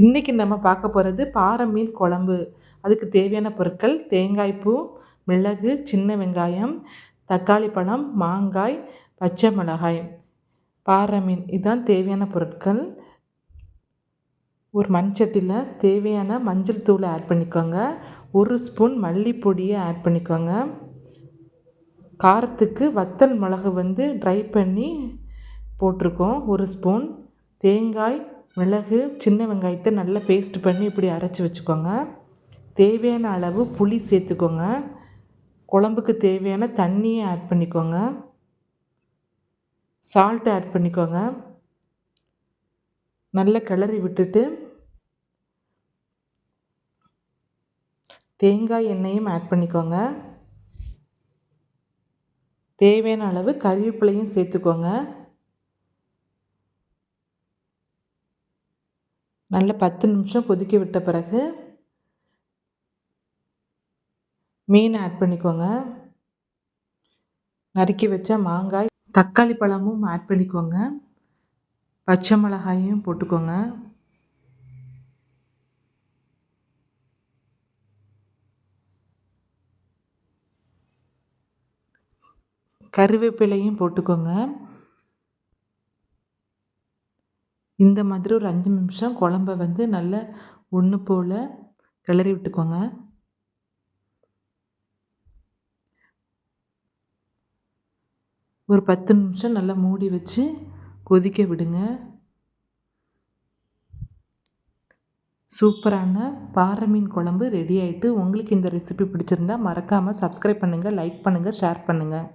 இன்றைக்கி நம்ம பார்க்க போகிறது பாறை மீன் குழம்பு. அதுக்கு தேவையான பொருட்கள் தேங்காய் பூ மிளகு சின்ன வெங்காயம் தக்காளி பழம் மாங்காய் பச்சை மிளகாய். பாறை மீன் இதுதான் தேவையான பொருட்கள். ஒரு மண்சட்டியில் தேவையான மஞ்சள் தூளை ஆட் பண்ணிக்கோங்க. ஒரு ஸ்பூன் மல்லிப்பொடியை ஆட் பண்ணிக்கோங்க. காரத்துக்கு வத்தல் மிளகு வந்து ட்ரை பண்ணி போட்டிருக்கோம். ஒரு ஸ்பூன் தேங்காய் மிளகு சின்ன வெங்காயத்தை நல்லா பேஸ்ட் பண்ணி இப்படி அரைச்சி வச்சுக்கோங்க. தேவையான அளவு புளி சேர்த்துக்கோங்க. குழம்புக்கு தேவையான தண்ணியை ஆட் பண்ணிக்கோங்க. சால்ட் ஆட் பண்ணிக்கோங்க. நல்லா கிளறி விட்டுட்டு தேங்காய் எண்ணெயும் ஆட் பண்ணிக்கோங்க. தேவையான அளவு கறிவேப்பிலையும் சேர்த்துக்கோங்க. நல்ல பத்து நிமிஷம் கொதிக்க விட்ட பிறகு மீன் ஆட் பண்ணிக்கோங்க. நறுக்கி வச்ச மாங்காய் தக்காளி பழமும் ஆட் பண்ணிக்கோங்க. பச்சை மிளகாயும் போட்டுக்கோங்க. கருவேப்பிலையும் போட்டுக்கோங்க. இந்த மாதிரி ஒரு அஞ்சு நிமிஷம் குழம்ப வந்து நல்லா ஒன்று போல் கிளறி விட்டுக்கோங்க. ஒரு பத்து நிமிஷம் நல்லா மூடி வச்சு கொதிக்க விடுங்க. சூப்பரான பாறை மீன் குழம்பு ரெடி ஆகிட்டு உங்களுக்கு இந்த ரெசிபி பிடிச்சிருந்தா மறக்காமல் சப்ஸ்கிரைப் பண்ணுங்கள் லைக் பண்ணுங்கள் ஷேர் பண்ணுங்கள்